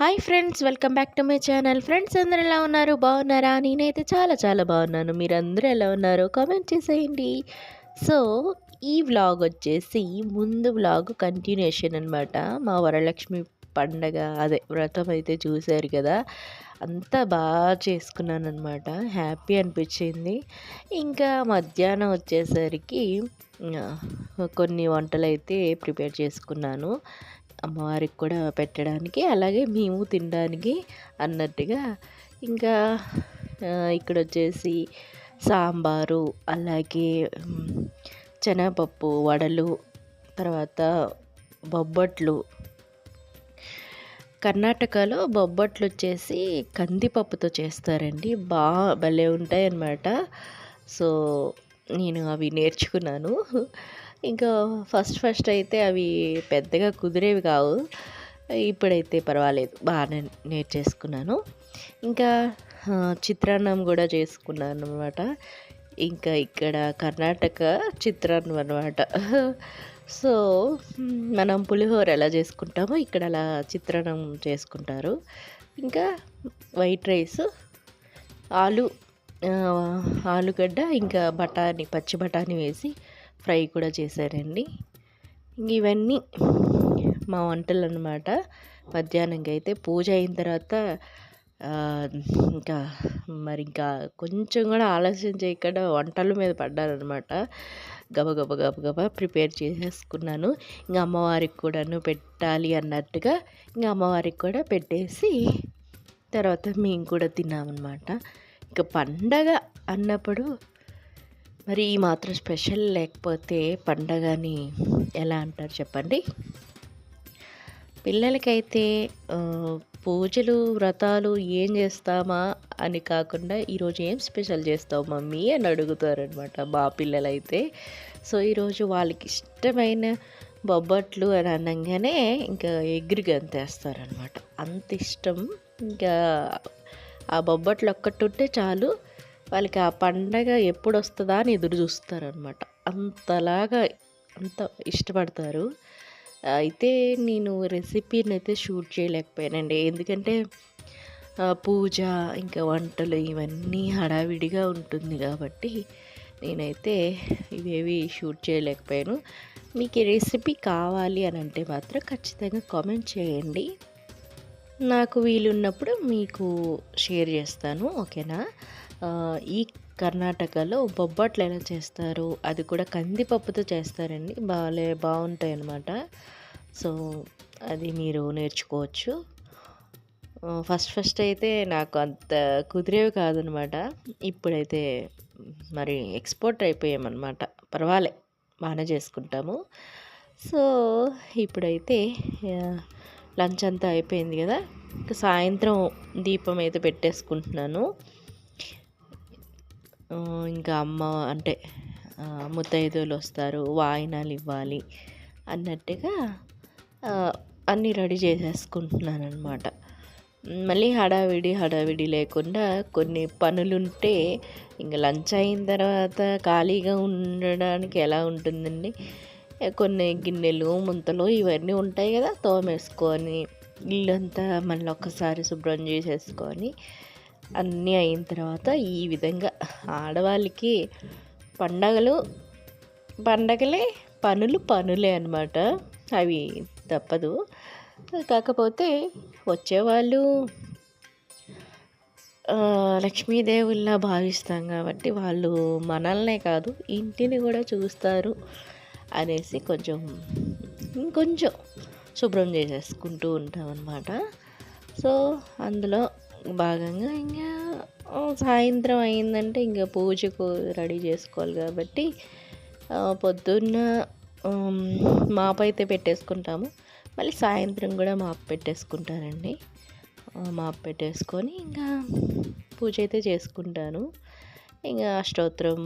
Hi friends welcome back to my channel. Friends అందరూ ఎలా ఉన్నారు? బాగున్నారా? నేనైతే చాలా చాలా బాగున్నాను. మీరందరూ ఎలా ఉన్నారో కామెంట్ చేసేయండి. సో ఈ వ్లాగ్ వచ్చేసి ముందు వ్లాగ్ కంటిన్యూషన్ అనమాట మా వరలక్ష్మి పండగ అదే వ్రతం అయితే చూశారు కదా. అంతా బాగా చేసుకున్నాను అనమాట హ్యాపీ అనిపించింది. ఇంకా మధ్యాహ్నం వచ్చేసరికి కొన్ని వంటలు అయితే ప్రిపేర్ చేసుకున్నాను. అమ్మవారికి కూడా పెట్టడానికి అలాగే మేము తినడానికి అన్నట్టుగా ఇంకా ఇక్కడ వచ్చేసి సాంబారు అలాగే శనగపప్పు వడలు తర్వాత బొబ్బట్లు. కర్ణాటకలో బొబ్బట్లు వచ్చేసి కందిపప్పుతో చేస్తారండి. బాగా భలే ఉంటాయన్నమాట. సో నేను అవి నేర్చుకున్నాను. ఇంకా ఫస్ట్ ఫస్ట్ అయితే అవి పెద్దగా కుదిరేవి కావు. ఇప్పుడైతే పర్వాలేదు బాగానే నేర్చేసుకున్నాను. ఇంకా చిత్రాన్నం కూడా చేసుకున్నాను అనమాట ఇంకా ఇక్కడ కర్ణాటక చిత్రాన్నం అనమాట సో మనం పులిహోర ఎలా చేసుకుంటామో ఇక్కడ అలా చిత్రాన్నం చేసుకుంటారు. ఇంకా వైట్ రైస్ ఆలు ఆలుగడ్డ ఇంకా బఠానీ పచ్చి బఠానీ వేసి ఫ్రై కూడా చేశారండి. ఇవన్నీ మా వంటలు అనమాట మధ్యాహ్నంకి అయితే పూజ అయిన తర్వాత ఇంకా మరి ఇంకా కొంచెం కూడా ఆలస్యం చేయకుండా వంటల మీద పడ్డారనమాట గబగబ గబగబా ప్రిపేర్ చేసేసుకున్నాను. ఇంకా అమ్మవారికి కూడాను పెట్టాలి అన్నట్టుగా ఇంకా అమ్మవారికి కూడా పెట్టేసి తర్వాత మేము కూడా తిన్నామన్నమాట. ఇంకా పండగ అన్నప్పుడు మరి ఈ మాత్రం స్పెషల్ లేకపోతే పండగని ఎలా అంటారు చెప్పండి? పిల్లలకైతే పూజలు వ్రతాలు ఏం చేస్తామా అని కాకుండా ఈరోజు ఏం స్పెషల్ చేస్తావు మమ్మీ అని అడుగుతారనమాట మా పిల్లలైతే. సో ఈరోజు వాళ్ళకి ఇష్టమైన బొబ్బట్లు అని అనగానే ఇంకా ఎగిరి గంతేస్తారనమాట అంత ఇష్టం. ఇంకా ఆ బొబ్బట్లు ఒక్కటి ఉంటే చాలు. వాళ్ళకి ఆ పండగ ఎప్పుడు వస్తుందా అని ఎదురు చూస్తారనమాట అంతలాగా అంత ఇష్టపడతారు. అయితే నేను రెసిపీని అయితే షూట్ చేయలేకపోయానండి. ఎందుకంటే పూజ ఇంకా వంటలు ఇవన్నీ హడావిడిగా ఉంటుంది కాబట్టి నేనైతే ఇవేవి షూట్ చేయలేకపోయాను. మీకు ఈ రెసిపీ కావాలి అని అంటే మాత్రం ఖచ్చితంగా కామెంట్ చేయండి. నాకు వీలున్నప్పుడు మీకు షేర్ చేస్తాను ఓకేనా? ఈ కర్ణాటకలో బొబ్బట్లు ఎలా చేస్తారు? అది కూడా కందిపప్పుతో చేస్తారండి. బాలే బాగుంటాయి అన్నమాట సో అది మీరు నేర్చుకోవచ్చు. ఫస్ట్ ఫస్ట్ అయితే నాకు అంత కుదిరేవి కాదనమాట ఇప్పుడైతే మరి ఎక్స్పోర్ట్ అయిపోయామన్నమాట. పర్వాలే బాగానే చేసుకుంటాము. సో ఇప్పుడైతే లంచ్ అంతా అయిపోయింది కదా. ఇంకా సాయంత్రం దీపం అయితే పెట్టేసుకుంటున్నాను. ఇంకా అమ్మ అంటే ముత్తైదువులు వస్తారు వాయినాలు ఇవ్వాలి అన్నట్టుగా అన్నీ రెడీ చేసేసుకుంటున్నాను అనమాట మళ్ళీ హడావిడి హడావిడి లేకుండా కొన్ని పనులుంటే ఇంకా లంచ్ అయిన తర్వాత ఖాళీగా ఉండడానికి ఎలా ఉంటుందండి? కొన్ని గిన్నెలు ముంతలు ఇవన్నీ ఉంటాయి కదా తోమేసుకొని ఇల్లంతా మళ్ళీ ఒక్కసారి శుభ్రం చేసేసుకొని అన్నీ అయిన తర్వాత ఈ విధంగా ఆడవాళ్ళకి పండగలు పండగలే పనులు పనులే అన్నమాట. అవి తప్పదు. కాకపోతే వచ్చేవాళ్ళు లక్ష్మీదేవుల్లా భావిస్తాం కాబట్టి వాళ్ళు మనల్నే కాదు ఇంటిని కూడా చూస్తారు అనేసి కొంచెం ఇంకొంచెం శుభ్రం చేసేసుకుంటూ ఉంటాం అన్నమాట సో అందులో భాగంగా ఇంకా సాయంత్రం అయిందంటే ఇంకా పూజకు రెడీ చేసుకోవాలి కాబట్టి పొద్దున్న మాపు అయితే పెట్టేసుకుంటాము. మళ్ళీ సాయంత్రం కూడా మాపు పెట్టేసుకుంటానండి మాపు పెట్టేసుకొని ఇంకా పూజ అయితే చేసుకుంటాను. ఇంకా అష్టోత్తరం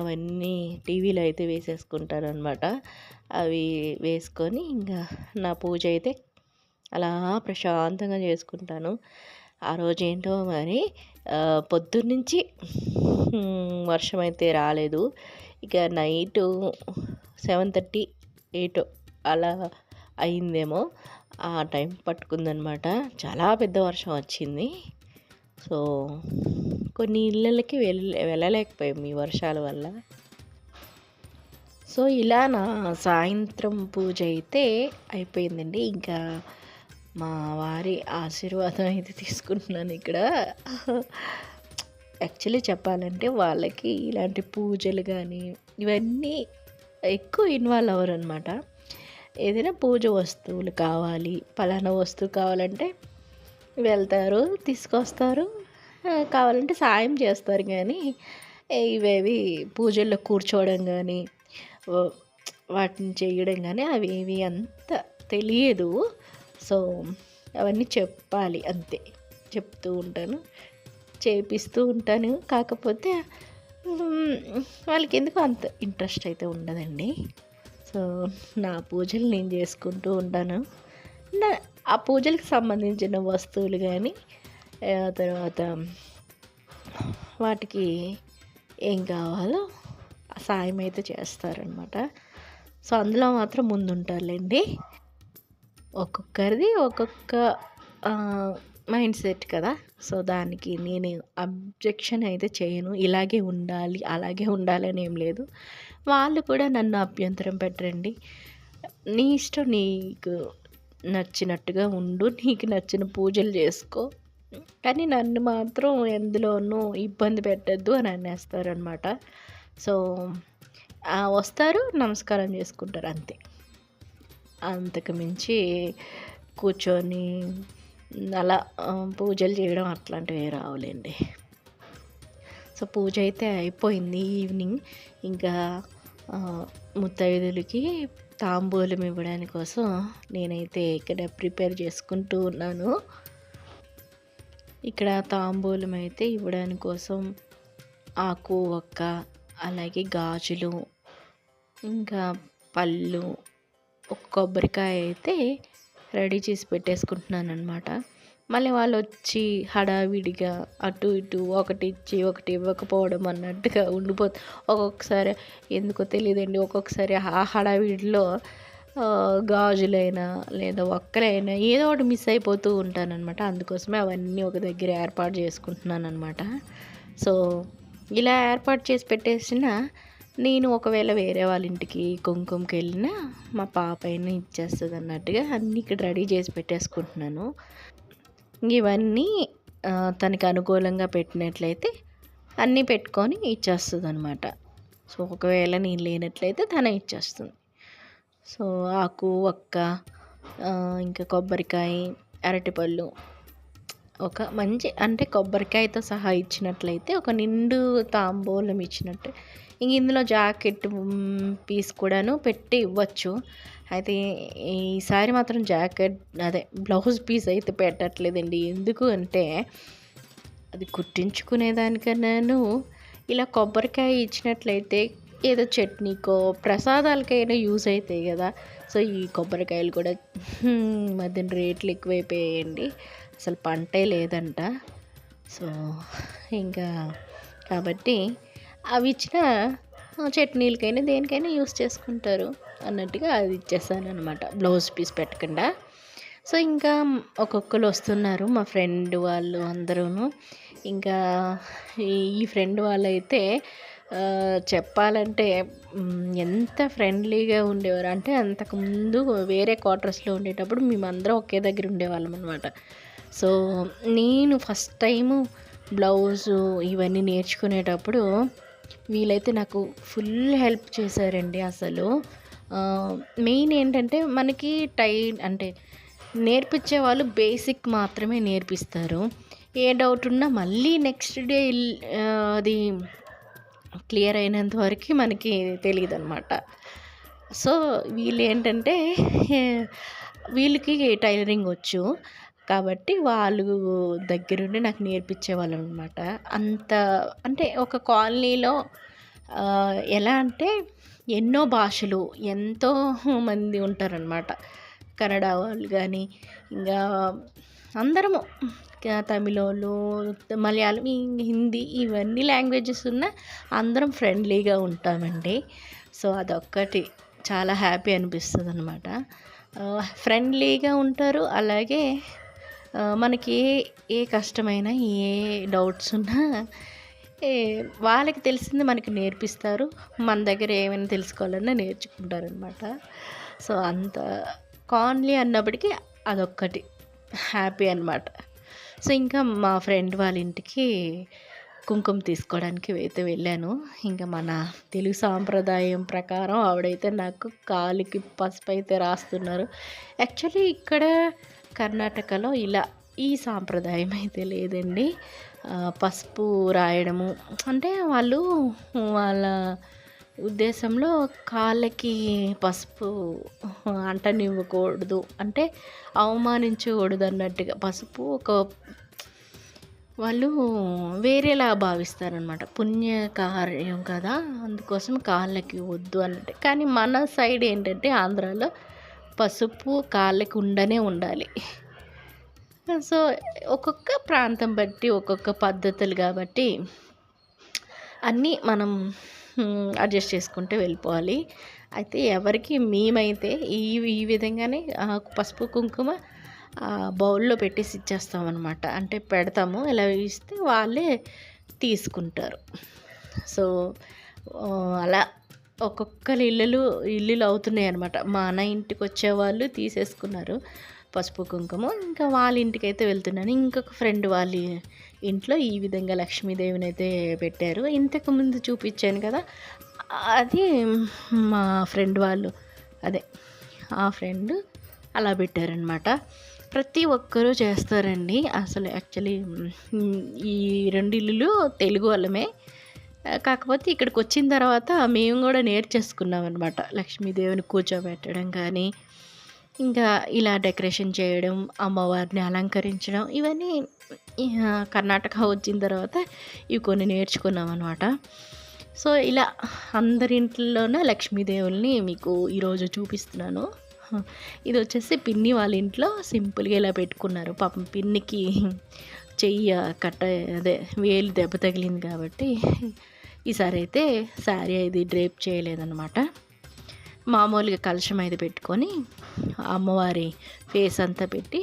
అవన్నీ టీవీలో అయితే వేసేసుకుంటాను అనమాట అవి వేసుకొని ఇంకా నా పూజ అయితే అలా ప్రశాంతంగా చేసుకుంటాను. ఆ రోజు ఏంటో మరి పొద్దున్నుంచి వర్షం అయితే రాలేదు. ఇక నైటు సెవెన్ థర్టీ ఎయిట్ అలా అయిందేమో. ఆ టైం పట్టుకుందనమాట. చాలా పెద్ద వర్షం వచ్చింది. సో కొన్ని ఇళ్ళకి వెళ్ళ వెళ్ళలేకపోయాం ఈ వర్షాల వల్ల. సో ఇలా నా సాయంత్రం పూజ అయితే అయిపోయిందండి. ఇంకా మా వారి ఆశీర్వాదం అయితే తీసుకుంటున్నాను ఇక్కడ. యాక్చువల్లీ చెప్పాలంటే వాళ్ళకి ఇలాంటి పూజలు కానీ ఇవన్నీ ఎక్కువ ఇన్వాల్వ్ అవ్వరు అనమాట ఏదైనా పూజ వస్తువులు కావాలి పలానా వస్తువు కావాలంటే వెళ్తారు తీసుకొస్తారు. కావాలంటే సాయం చేస్తారు కానీ ఇవేవి పూజల్లో కూర్చోవడం కానీ వాటిని చేయడం కానీ అవి ఇవి అంత తెలియదు. సో అవన్నీ చెప్పాలి అంతే. చెప్తూ ఉంటాను. చేపిస్తూ ఉంటాను. కాకపోతే వాళ్ళకి ఎందుకు అంత ఇంట్రెస్ట్ అయితే ఉండదండి. సో నా పూజలు నేను చేసుకుంటూ ఉంటాను. నా ఆ పూజలకు సంబంధించిన వస్తువులు కానీ తర్వాత వాటికి ఏం కావాలో సాయం అయితే చేస్తారనమాట సో అందులో మాత్రం ముందుంటారులేండి. ఒక్కొక్కరిది ఒక్కొక్క మైండ్ సెట్ కదా. సో దానికి నేను అబ్జెక్షన్ అయితే చేయను. ఇలాగే ఉండాలి అలాగే ఉండాలని ఏం లేదు. వాళ్ళు కూడా నన్ను అభ్యంతరం పెట్టరండి. నీ ఇష్టం నీకు నచ్చినట్టుగా ఉండు నీకు నచ్చిన పూజలు చేసుకో. కానీ నన్ను మాత్రం ఎందులోనూ ఇబ్బంది పెట్టద్దు అని అనేస్తారనమాట సో వస్తారు నమస్కారం చేసుకుంటారు అంతే. అంతకు మించి కూర్చొని అలా పూజలు చేయడం అట్లాంటివి రావులేండి. సో పూజ అయితే అయిపోయింది ఈవినింగ్. ఇంకా ముత్తైదులకి తాంబూలం ఇవ్వడానికి కోసం నేనైతే ఇక్కడ ప్రిపేర్ చేసుకుంటూ ఉన్నాను. ఇక్కడ తాంబూలం అయితే ఇవ్వడానికి కోసం ఆకు ఒక్క అలాగే గాజులు ఇంకా పళ్ళు ఒక కొబ్బరికాయ అయితే రెడీ చేసి పెట్టేసుకుంటున్నాను అనమాట మళ్ళీ వాళ్ళు వచ్చి హడావిడిగా అటు ఇటు ఒకటి ఇచ్చి ఒకటి ఇవ్వకపోవడం అన్నట్టుగా ఉండిపో ఒక్కొక్కసారి ఎందుకో తెలియదండి ఒక్కొక్కసారి ఆ హడావిడిలో గాజులైనా లేదా ఒక్కలైనా ఏదో ఒకటి మిస్ అయిపోతూ ఉంటానన్నమాట. అందుకోసమే అవన్నీ ఒక దగ్గర ఏర్పాటు చేసుకుంటున్నాను అనమాట సో ఇలా ఏర్పాటు చేసి పెట్టేసిన నేను ఒకవేళ వేరే వాళ్ళ ఇంటికి కుంకుమకి వెళ్ళినా మా పాప అయినా ఇచ్చేస్తుంది అన్నట్టుగా అన్నీ ఇక్కడ రెడీ చేసి పెట్టేసుకుంటున్నాను. ఇవన్నీ తనకి అనుకూలంగా పెట్టినట్లయితే అన్నీ పెట్టుకొని ఇచ్చేస్తుంది అనమాట సో ఒకవేళ నేను లేనట్లయితే తన ఇచ్చేస్తుంది. సో ఆకు ఒక్క ఇంకా కొబ్బరికాయ అరటిపళ్ళు ఒక మంచి అంటే కొబ్బరికాయతో సహా ఇచ్చినట్లయితే ఒక నిండు తాంబూలం ఇచ్చినట్టు. ఇంక ఇందులో జాకెట్ పీస్ కూడాను పెట్టి ఇవ్వచ్చు. అయితే ఈసారి మాత్రం జాకెట్ అదే బ్లౌజ్ పీస్ అయితే పెట్టట్లేదండి. ఎందుకు అంటే అది కుట్టించుకునేదానికన్నాను ఇలా కొబ్బరికాయ ఇచ్చినట్లయితే ఏదో చట్నీకో ప్రసాదాలకైనా యూజ్ అవుతాయి కదా. సో ఈ కొబ్బరికాయలు కూడా మధ్యన రేట్లు ఎక్కువైపోయాయండి. అసలు పంటే లేదంట. సో ఇంకా కాబట్టి అవి ఇచ్చిన చట్నీలకైనా దేనికైనా యూస్ చేసుకుంటారు అన్నట్టుగా అది ఇచ్చేసాను అనమాట బ్లౌజ్ పీస్ పెట్టకుండా. సో ఇంకా ఒక్కొక్కరు వస్తున్నారు మా ఫ్రెండ్ వాళ్ళు అందరూ ఇంకా ఈ ఫ్రెండ్ వాళ్ళైతే చెప్పాలంటే ఎంత ఫ్రెండ్లీగా ఉండేవారు. అంటే అంతకుముందు వేరే క్వార్టర్స్లో ఉండేటప్పుడు మేమందరం ఒకే దగ్గర ఉండేవాళ్ళం అనమాట సో నేను ఫస్ట్ టైము బ్లౌజు ఇవన్నీ నేర్చుకునేటప్పుడు వీళ్ళైతే నాకు ఫుల్ హెల్ప్ చేశారండి అసలు. మెయిన్ ఏంటంటే మనకి టై అంటే నేర్పించే వాళ్ళు బేసిక్ మాత్రమే నేర్పిస్తారు. ఏ డౌట్ ఉన్నా మళ్ళీ నెక్స్ట్ డే అది క్లియర్ అయినంత వరకు మనకి తెలియదు అనమాట సో వీళ్ళు ఏంటంటే వీళ్ళకి టైలరింగ్ వచ్చు. కాబట్టి వాళ్ళు దగ్గరుండి నాకు నేర్పించేవాళ్ళు అనమాట అంత అంటే ఒక కాలనీలో ఎలా అంటే ఎన్నో భాషలు ఎంతో మంది ఉంటారనమాట కన్నడ వాళ్ళు కానీ ఇంకా అందరము తమిళోళ్ళు మలయాళం హిందీ ఇవన్నీ లాంగ్వేజెస్ ఉన్న అందరం ఫ్రెండ్లీగా ఉంటామండి. సో అదొక్కటి చాలా హ్యాపీ అనిపిస్తుంది అనమాట ఫ్రెండ్లీగా ఉంటారు అలాగే మనకి ఏ ఏ కష్టమైనా ఏ డౌట్స్ ఉన్నా ఏ వాళ్ళకి తెలిసింది మనకి నేర్పిస్తారు. మన దగ్గర ఏమైనా తెలుసుకోవాలన్నా నేర్చుకుంటారు అనమాట సో అంత కాన్లీ అన్నప్పటికీ అదొక్కటి. హ్యాపీ అనమాట సో ఇంకా మా ఫ్రెండ్ వాళ్ళ ఇంటికి కుంకుమ తీసుకోవడానికి అయితే వెళ్ళాను. ఇంకా మన తెలుగు సాంప్రదాయం ప్రకారం ఆవిడైతే నాకు కాలికి పసుపు అయితే రాస్తున్నారు. యాక్చువల్లీ ఇక్కడ కర్ణాటకలో ఇలా ఈ సాంప్రదాయం అయితే లేదండి. పసుపు రాయడము అంటే వాళ్ళు వాళ్ళ ఉద్దేశంలో కాళ్ళకి పసుపు అంటనివ్వకూడదు. అంటే అవమానించకూడదు అన్నట్టుగా పసుపు ఒక వాళ్ళు వేరేలా భావిస్తారనమాట పుణ్యకార్యం కదా అందుకోసం కాళ్ళకి వద్దు అన్నట్టు. కానీ మన సైడ్ ఏంటంటే ఆంధ్రాలో పసుపు కాళ్ళకి ఉండనే ఉండాలి. సో ఒక్కొక్క ప్రాంతం బట్టి ఒక్కొక్క పద్ధతులు కాబట్టి అన్నీ మనం అడ్జస్ట్ చేసుకుంటూ వెళ్ళిపోవాలి. అయితే ఎవరికి మేమైతే ఈ ఈ విధంగానే పసుపు కుంకుమ బౌల్లో పెట్టేసి ఇచ్చేస్తామన్నమాట. అంటే పెడతాము ఇలా ఇస్తే వాళ్ళే తీసుకుంటారు. సో అలా ఒక్కొక్కరి ఇల్లులు ఇల్లులు అవుతున్నాయి అనమాట మా అన్న ఇంటికి వచ్చేవాళ్ళు తీసేసుకున్నారు పసుపు కుంకుమ. ఇంకా వాళ్ళ ఇంటికి అయితే వెళ్తున్నాను. ఇంకొక ఫ్రెండ్ వాళ్ళ ఇంట్లో ఈ విధంగా లక్ష్మీదేవిని అయితే పెట్టారు. ఇంతకు ముందు చూపించాను కదా అది మా ఫ్రెండ్ వాళ్ళు అదే ఆ ఫ్రెండ్ అలా పెట్టారనమాట ప్రతి ఒక్కరూ చేస్తారండి. అసలు యాక్చువల్లీ ఈ రెండు ఇల్లులు తెలుగు వాళ్ళమే. కాకపోతే ఇక్కడికి వచ్చిన తర్వాత మేము కూడా నేర్చేసుకున్నాం అనమాట లక్ష్మీదేవిని కూర్చోబెట్టడం కానీ ఇంకా ఇలా డెకరేషన్ చేయడం అమ్మవారిని అలంకరించడం ఇవన్నీ కర్ణాటక వచ్చిన తర్వాత ఇవి కొన్ని నేర్చుకున్నాం అనమాట సో ఇలా అందరింట్లోనే లక్ష్మీదేవుల్ని మీకు ఈరోజు చూపిస్తున్నాను. ఇది వచ్చేసి పిన్ని వాళ్ళ ఇంట్లో సింపుల్గా ఇలా పెట్టుకున్నారు. పాపం పిన్నికి చెయ్యి కట్ట అదే వేలు దెబ్బ తగిలింది కాబట్టి ఈసారి అయితే శారీ అది డ్రేప్ చేయలేదన్నమాట. మామూలుగా కలశం అయితే పెట్టుకొని అమ్మవారి ఫేస్ అంతా పెట్టి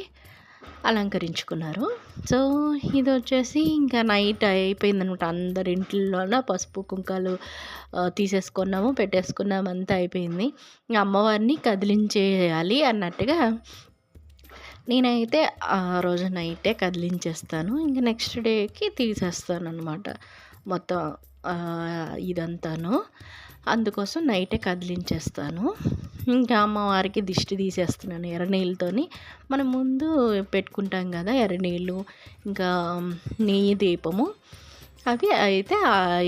అలంకరించుకున్నారు. సో ఇది వచ్చేసి ఇంకా నైట్ అయిపోయిందనమాట అందరి ఇంట్లోన పసుపు కుంకాలు తీసేసుకున్నాము పెట్టేసుకున్నాము అంతా అయిపోయింది. ఇంకా అమ్మవారిని కదిలించేయాలి అన్నట్టుగా నేనైతే ఆ రోజు నైటే కదిలించేస్తాను. ఇంకా నెక్స్ట్ డేకి తీసేస్తాను అనమాట మొత్తం ఇదంతాను. అందుకోసం నైటే కదిలించేస్తాను. ఇంకా అమ్మవారికి దిష్టి తీసేస్తున్నాను ఎర్రనీళ్ళతోని. మనం ముందు పెట్టుకుంటాం కదా ఎర్రనీళ్ళు ఇంకా నెయ్యి దీపము. అవి అయితే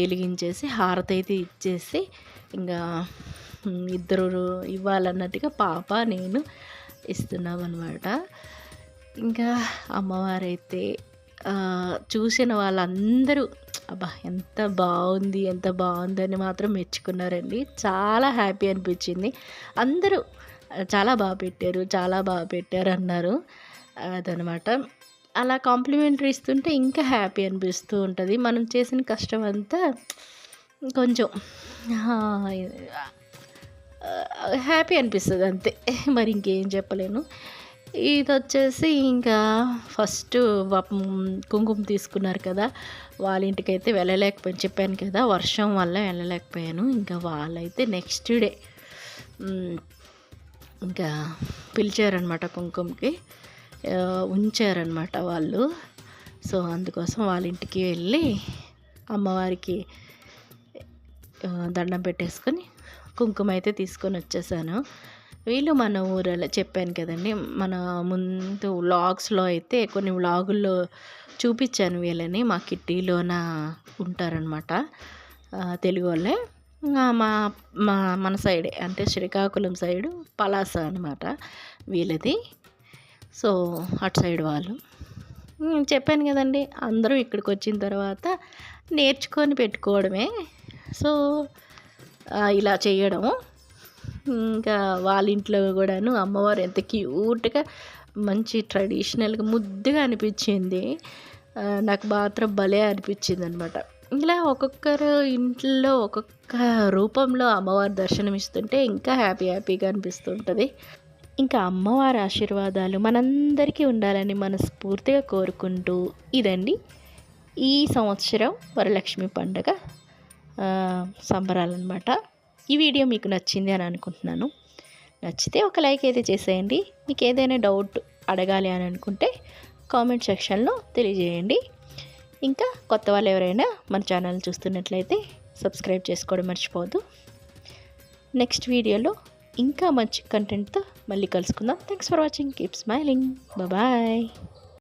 వెలిగించేసి హారతి అయితే ఇచ్చేసి ఇంకా ఇద్దరు ఇవ్వాలన్నట్టుగా పాప నేను ఇస్తున్నాం అనమాట ఇంకా అమ్మవారైతే చూసిన వాళ్ళందరూ అబ్బా ఎంత బాగుంది ఎంత బాగుందని మాత్రం మెచ్చుకున్నారండి. చాలా హ్యాపీ అనిపించింది. అందరూ చాలా బాగా పెట్టారు చాలా బాగా పెట్టారు అన్నారు. అదనమాట. అలా కాంప్లిమెంటరీ ఇస్తుంటే ఇంకా హ్యాపీ అనిపిస్తూ ఉంటుంది. మనం చేసిన కష్టం అంతా కొంచెం హ్యాపీ అనిపిస్తుంది అంతే. మరి ఇంకేం చెప్పలేను. ఇది వచ్చేసి ఇంకా ఫస్ట్ కుంకుమ తీసుకున్నారు కదా. వాళ్ళ ఇంటికి అయితే వెళ్ళలేకపోయాను. చెప్పాను కదా వర్షం వల్ల వెళ్ళలేకపోయాను. ఇంకా వాళ్ళైతే నెక్స్ట్ డే ఇంకా పిలిచారనమాట కుంకుమకి. ఉంచారనమాట వాళ్ళు. సో అందుకోసం వాళ్ళ ఇంటికి వెళ్ళి అమ్మవారికి దండం పెట్టేసుకొని కుంకుమ అయితే తీసుకొని వచ్చేసాను. వీళ్ళు మన ఊరలో చెప్పాను కదండి. మన ముందు వ్లాగ్స్లో అయితే కొన్ని వ్లాగుల్లో చూపించాను వీళ్ళని. మా కిట్టీలోన ఉంటారనమాట తెలుగు వాళ్ళే. మా మా మన సైడే అంటే శ్రీకాకుళం సైడు పలాస అనమాట వీళ్ళది. సో అటు సైడ్ వాళ్ళు. చెప్పాను కదండి అందరూ ఇక్కడికి వచ్చిన తర్వాత నేర్చుకొని పెట్టుకోవడమే. సో ఇలా చేయడం ఇంకా వాళ్ళ ఇంట్లో కూడాను అమ్మవారు ఎంత క్యూట్గా మంచి ట్రెడిషనల్గా ముద్దుగా అనిపించింది. నాకు మాత్రం భలే అనిపించింది అనమాట ఇలా ఒక్కొక్కరు ఇంట్లో ఒక్కొక్క రూపంలో అమ్మవారి దర్శనం ఇస్తుంటే ఇంకా హ్యాపీ హ్యాపీగా అనిపిస్తుంటుంది. ఇంకా అమ్మవారి ఆశీర్వాదాలు మనందరికీ ఉండాలని మనస్ఫూర్తిగా కోరుకుంటూ ఇదండి. ఈ సంవత్సరం వరలక్ష్మి పండుగ సంబరాలన్నమాట. ఈ వీడియో మీకు నచ్చింది అని అనుకుంటున్నాను. నచ్చితే ఒక లైక్ అయితే చేసేయండి. మీకు ఏదైనా డౌట్ అడగాలి అని అనుకుంటే కామెంట్ సెక్షన్లో తెలియజేయండి. ఇంకా కొత్త వాళ్ళు ఎవరైనా మన ఛానల్ చూస్తున్నట్లయితే సబ్స్క్రైబ్ చేసుకోవడం మర్చిపోవద్దు. నెక్స్ట్ వీడియోలో ఇంకా మంచి కంటెంట్తో మళ్ళీ కలుసుకుందాం. Thanks for watching keep smiling bye